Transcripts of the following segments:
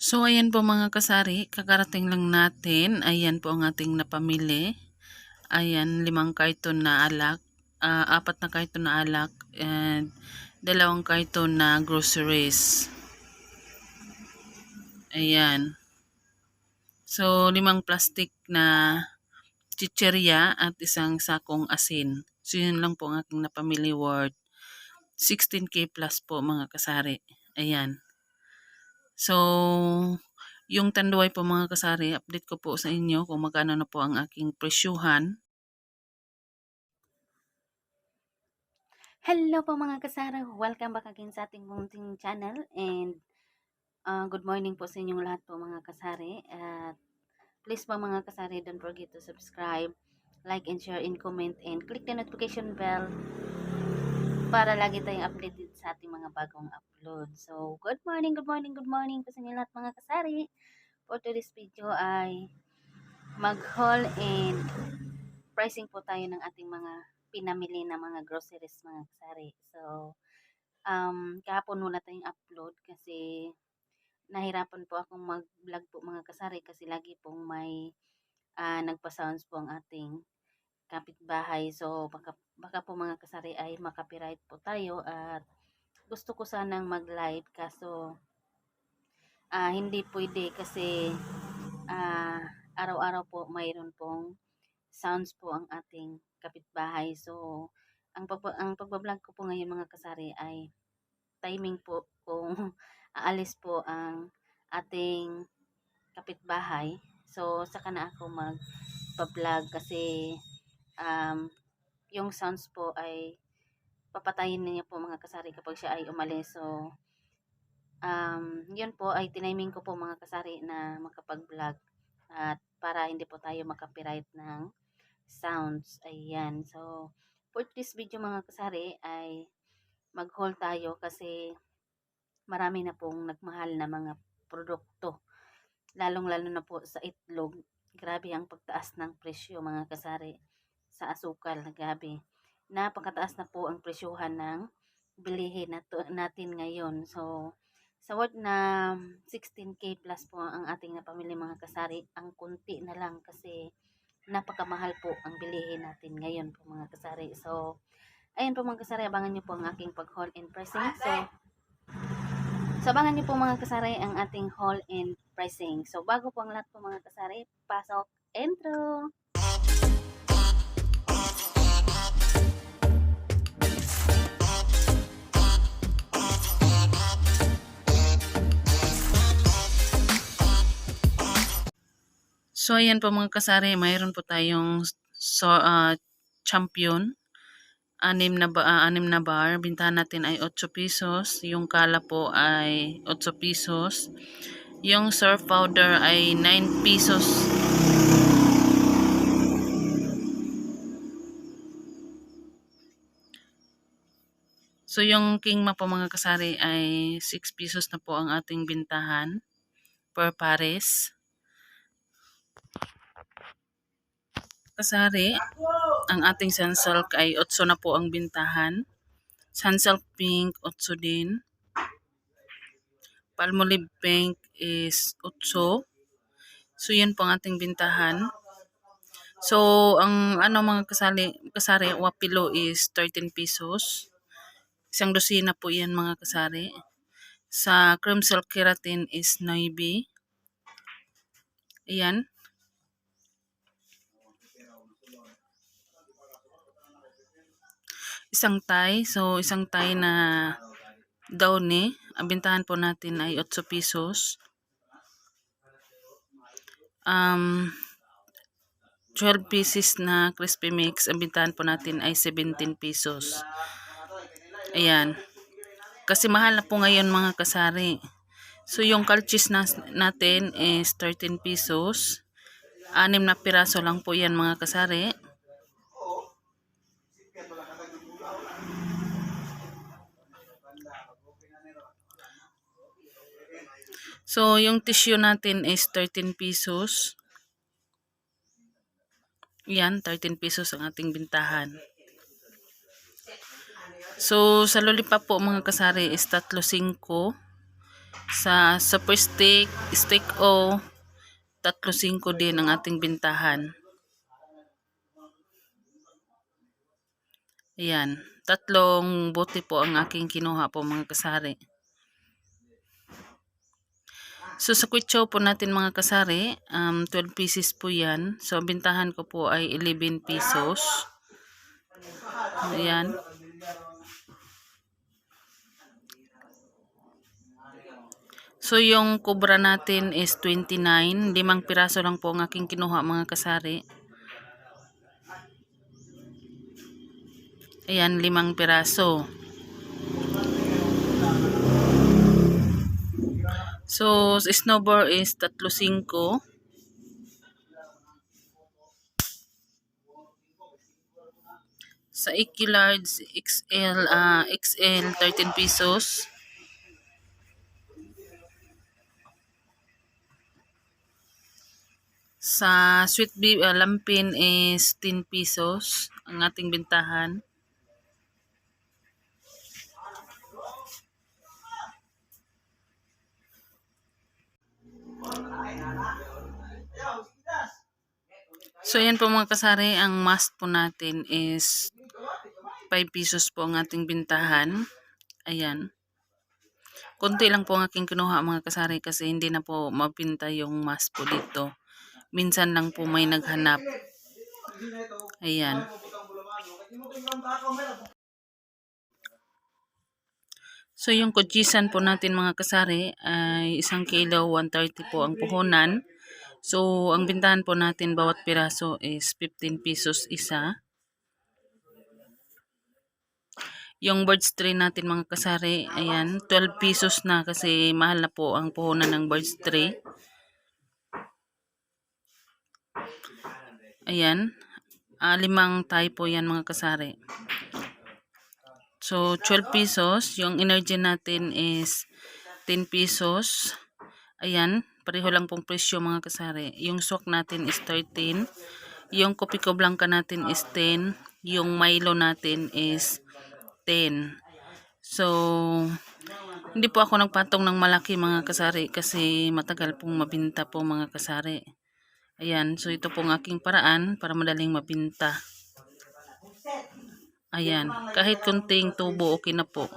So, ayan po mga kasari, kakarating lang natin. Ayan po ang ating napamili. Ayan, limang karton na alak, ah, apat na karton na alak, and dalawang karton na groceries. Ayan. So, limang plastic na chicherya at isang sakong asin. So, yun lang po ang aking napamili worth 16k plus po mga kasari. Ayan. So, yung tanduay po mga kasari, update ko po sa inyo kung magkano na po ang aking presyuhan. Hello po mga kasara, welcome back again sa ating munting channel and uh, good morning po sa inyong lahat po mga kasari at please po mga kasari don't forget to subscribe, like and share and comment and click the notification bell para lagi tayong updated sa ating mga bagong upload. So, good morning, good morning, good morning po sa inyong lahat mga kasari. For today's video ay mag-haul and pricing po tayo ng ating mga pinamili na mga groceries mga kasari. So, um, kahapon wala tayong upload kasi nahirapan po akong mag-vlog po mga kasari kasi lagi pong may uh, nagpa-sounds po ang ating kapitbahay. So, baka, baka po mga kasari ay makapiright po tayo at gusto ko sanang mag-live kaso uh, hindi pwede kasi uh, araw-araw po mayroon pong sounds po ang ating kapitbahay. So, ang, pag ang pagbablog ko po ngayon mga kasari ay timing po kung aalis po ang ating kapitbahay. So, saka na ako mag-vlog kasi um, yung sounds po ay papatayin niya po mga kasari kapag siya ay umalis. So, um, yun po ay tiniming ko po mga kasari na makapag-vlog at para hindi po tayo makapiright ng sounds. Ayan. So, for this video mga kasari ay mag-haul tayo kasi marami na pong nagmahal na mga produkto. Lalong-lalo na po sa itlog. Grabe ang pagtaas ng presyo mga kasari sa asukal na gabi. Napakataas na po ang presyuhan ng bilihin natin ngayon. So, sa worth na 16k plus po ang ating napamili mga kasari, ang kunti na lang kasi napakamahal po ang bilihin natin ngayon po mga kasari. So, ayun po mga kasari, abangan nyo po ang aking pag-haul and pricing. So, so abangan nyo po mga kasari ang ating haul and pricing. So, bago po ang lahat po mga kasari, pasok, intro! So, ayan po mga kasari, mayroon po tayong so, uh, champion. Anim na, ba, uh, anim na bar. Bintahan natin ay 8 pesos. Yung kala po ay 8 pesos. Yung surf powder ay 9 pesos. So, yung king po mga kasari ay 6 pesos na po ang ating bintahan per pares. Kasari, ang ating sunsilk ay 8 na po ang bintahan. Sunsilk pink, 8 din. Palmolive pink is 8. So, yan po ang ating bintahan. So, ang ano mga kasali, kasari, wapilo is 13 pesos. Isang dosina po yan mga kasari. Sa cream silk keratin is 9. Ayan. Isang tie. So, isang tie na downy. Ang bintahan po natin ay 8 pesos. Um, 12 pieces na crispy mix. Ang bintahan po natin ay 17 pesos. Ayan. Kasi mahal na po ngayon mga kasari. So, yung calchis na, natin is 13 pesos. Anim na piraso lang po yan mga kasari. So, yung tissue natin is 13 pesos. Yan, 13 pesos ang ating bintahan. So, sa lollipop po mga kasari is 3.5. Sa super stick, stick O, tatlo singko din ang ating bintahan. Ayan, tatlong bote po ang aking kinuha po mga kasari. So sa kwitsaw po natin mga kasari, um, 12 pieces po yan. So bintahan ko po ay 11 pesos. Ayan. So yung kubra natin is 29. Limang piraso lang po ang aking kinuha mga kasari. Ayan, limang piraso. So, snowboard is tatlo singko. Sa Ikilards XL, ah XL 13 pesos. Sa Sweet Bee ah, Lampin is 10 pesos ang ating bintahan. So, yan po mga kasari. Ang must po natin is 5 pesos po ang ating bintahan. Ayan. Kunti lang po ang aking kinuha mga kasari kasi hindi na po mabinta yung must po dito. Minsan lang po may naghanap. Ayan. So, yung kujisan po natin mga kasari ay isang kilo, 130 po ang puhunan. So, ang bintahan po natin bawat piraso is 15 pesos isa. Yung birds tray natin mga kasari, ayan, 12 pesos na kasi mahal na po ang puhunan ng birds tray. Ayan, ah, limang tayo po yan mga kasari. So, 12 pesos. Yung energy natin is 10 pesos. Ayan, pareho lang pong presyo mga kasari. Yung swak natin is 13. Yung Kopiko Blanca natin is 10. Yung Milo natin is 10. So, hindi po ako nagpatong ng malaki mga kasari kasi matagal pong mabinta po mga kasari. Ayan, so ito pong aking paraan para madaling mabinta. Ayan, kahit kunting tubo okay na po.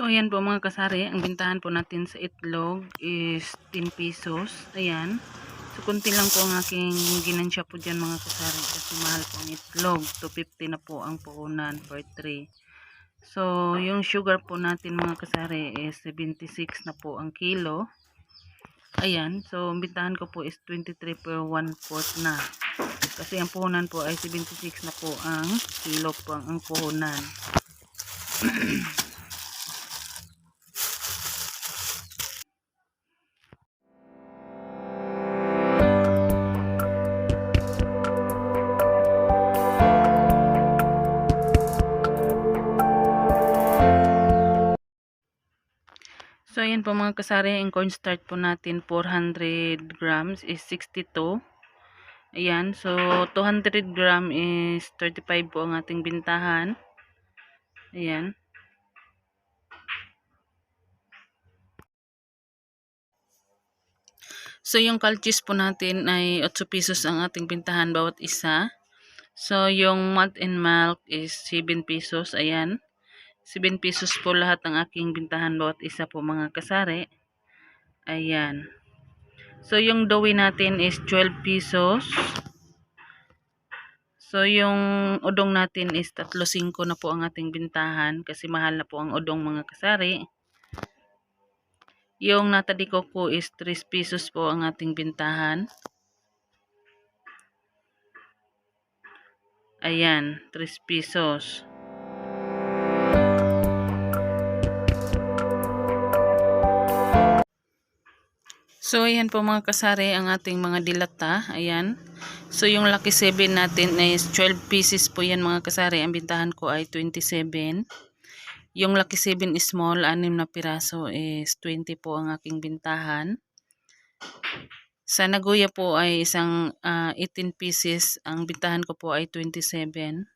So, ayan po mga kasari. Ang bintahan po natin sa itlog is 10 pesos. Ayan. So, kunti lang po ang aking ginansya po dyan mga kasari. Kasi mahal po ang itlog. 250 na po ang puhunan per tray. So, yung sugar po natin mga kasari is 76 na po ang kilo. Ayan. So, ang bintahan ko po is 23 per 1 fourth na. Kasi ang puhunan po ay 76 na po ang kilo po ang puhunan. So, ayan po mga kasari, ang cornstarch po natin, 400 grams is 62. Ayan, so 200 gram is 35 po ang ating bintahan. Ayan. So, yung calchis po natin ay 8 pesos ang ating bintahan bawat isa. So, yung malt and milk is 7 pesos. Ayan. 7 pesos po lahat ang aking bintahan bawat isa po mga kasari. Ayan. So, yung doughy natin is 12 pesos. So, yung udong natin is 3.5 na po ang ating bintahan kasi mahal na po ang udong mga kasari. Yung nata de coco is 3 pesos po ang ating bintahan. Ayan, 3 pesos. So, ayan po mga kasari ang ating mga dilata. Ayan. So, yung lucky 7 natin is 12 pieces po yan mga kasari. Ang bintahan ko ay 27. Yung lucky 7 small, 6 na piraso is 20 po ang aking bintahan. Sa Nagoya po ay isang ah, 18 pieces. Ang bintahan ko po ay 27.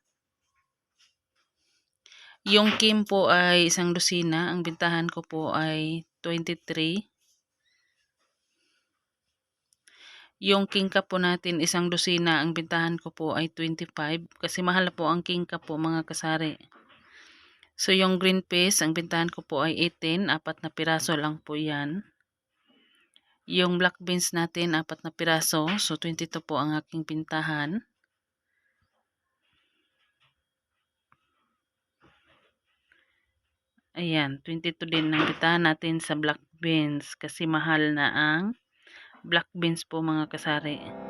Yung Kim po ay isang dosina. Ang bintahan ko po ay 23. Yung king cup po natin isang dosina, ang bintahan ko po ay 25 kasi mahal po ang king cup po mga kasari. So yung green peas, ang bintahan ko po ay 18, apat na piraso lang po yan. Yung black beans natin, apat na piraso, so 22 po ang aking bintahan. Ayan, 22 din ang bintahan natin sa black beans kasi mahal na ang black beans po mga kasari.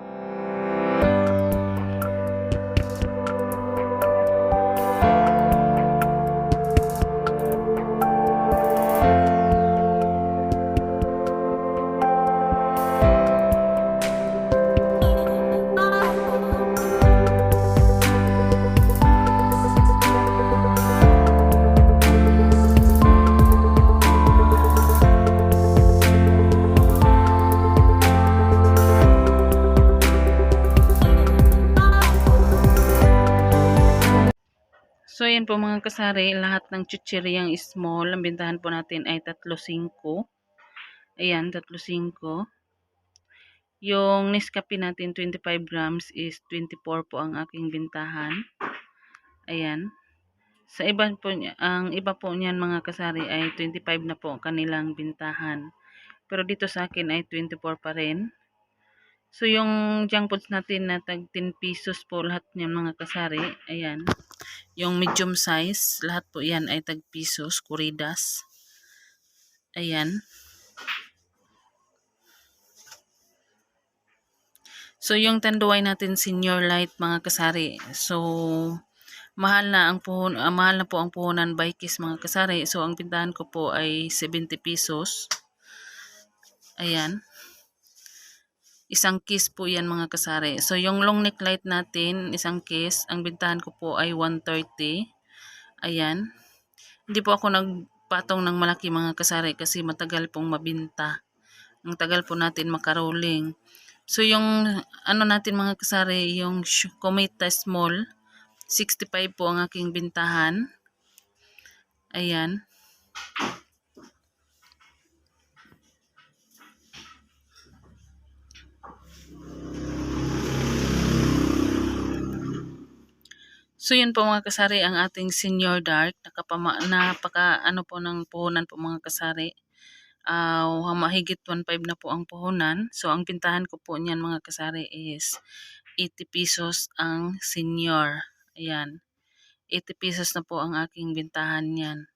Po mga kasari, lahat ng chichiryang small, ang bintahan po natin ay 3.5. Ayan, 3.5. Yung Nescafe natin, 25 grams is 24 po ang aking bintahan. Ayan. Sa iba po, ang iba po niyan mga kasari ay 25 na po ang kanilang bintahan. Pero dito sa akin ay 24 pa rin. So, yung junk foods natin na tag 10 pesos po lahat niyan mga kasari. Ayan. Yung medium size, lahat po yan ay tag pesos, kuridas. Ayan. So, yung tanduay natin senior light mga kasari. So, mahal na ang puhon, ah, mahal na po ang puhunan by kiss mga kasari. So, ang pintahan ko po ay 70 pesos. Ayan. Isang kiss po yan mga kasari. So, yung long neck light natin, isang kiss, ang bintahan ko po ay 130. Ayan. Hindi po ako nagpatong ng malaki mga kasari kasi matagal pong mabinta. Ang tagal po natin makaroling. So, yung ano natin mga kasari, yung Kometa Small, 65 po ang aking bintahan. Ayan. So yun po mga kasari ang ating senior dark. Nakapama, napaka ano po ng puhunan po mga kasari. Ah, mahigit 1.5 na po ang puhunan. So ang pintahan ko po niyan mga kasari is 80 pesos ang senior. Ayan. 80 pesos na po ang aking bintahan niyan.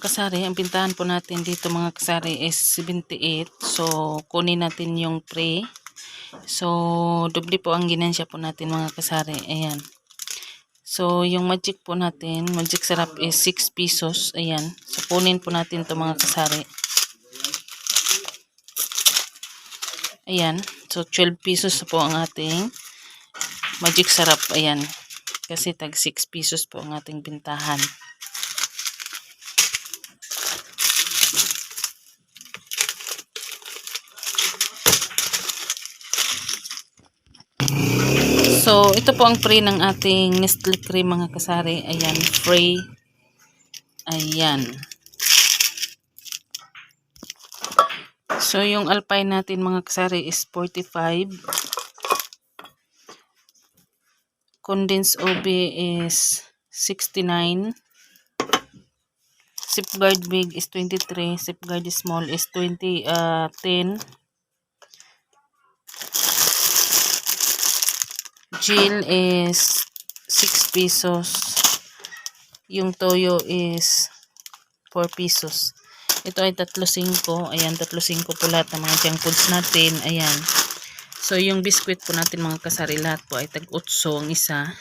Kasari. Ang pintahan po natin dito mga kasari is 78. So, kunin natin yung pre. So, doble po ang ginansya po natin mga kasari. Ayan. So, yung magic po natin, magic sarap is 6 pesos. Ayan. So, kunin po natin to mga kasari. Ayan. So, 12 pesos po ang ating magic sarap. Ayan. Kasi tag 6 pesos po ang ating bintahan. Ito po ang free ng ating Nestle cream mga kasari. Ayan, free. Ayan. So, yung alpine natin mga kasari is 45. Condensed OB is 69. Safeguard big is 23. Safeguard small is 20, uh, 10. Jill is 6 pesos. Yung toyo is 4 pesos. Ito ay 3.5. Ayan, 3.5 po lahat ng mga junk foods natin. Ayan. So, yung biscuit po natin mga kasari lahat po ay tag-8 ang isa.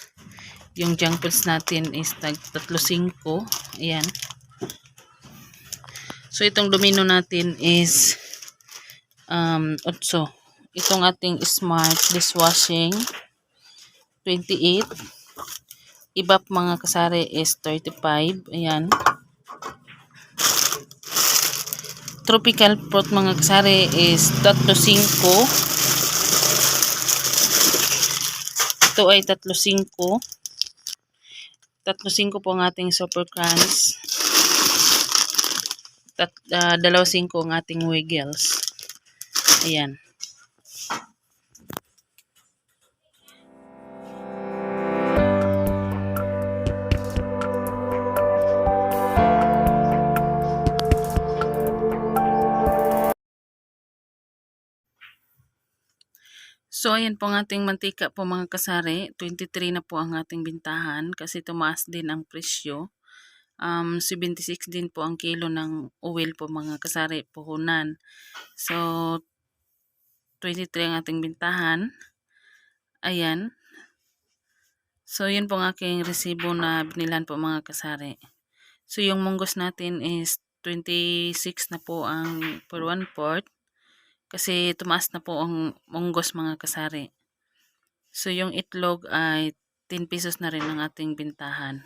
Yung junk foods natin is tag 3.5. Ayan. So, itong domino natin is um, 8. Itong ating smart dishwashing 28. Ibap mga kasari is 35. Ayan. Tropical fruit mga kasari is 3.5. Ito ay 3.5. 3.5 po ang ating super crunch. Tat, uh, 2.5 ang ating wiggles. Ayan. So, ayan po ang ating mantika po mga kasari. 23 na po ang ating bintahan kasi tumaas din ang presyo. Um, 76 din po ang kilo ng oil po mga kasari puhunan. So, 23 ang ating bintahan. Ayan. So, yun po ang aking resibo na binilan po mga kasari. So, yung munggos natin is 26 na po ang per 1 port. Kasi tumaas na po ang munggos mga kasari. So, yung itlog ay 10 pesos na rin ang ating bintahan.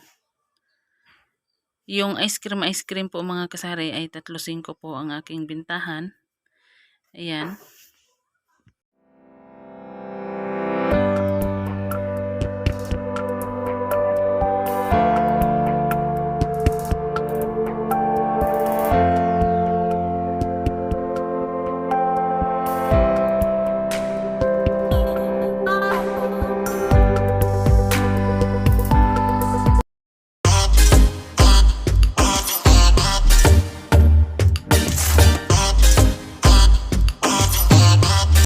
Yung ice cream, ice cream po mga kasari ay 3.5 po ang aking bintahan. Ayan.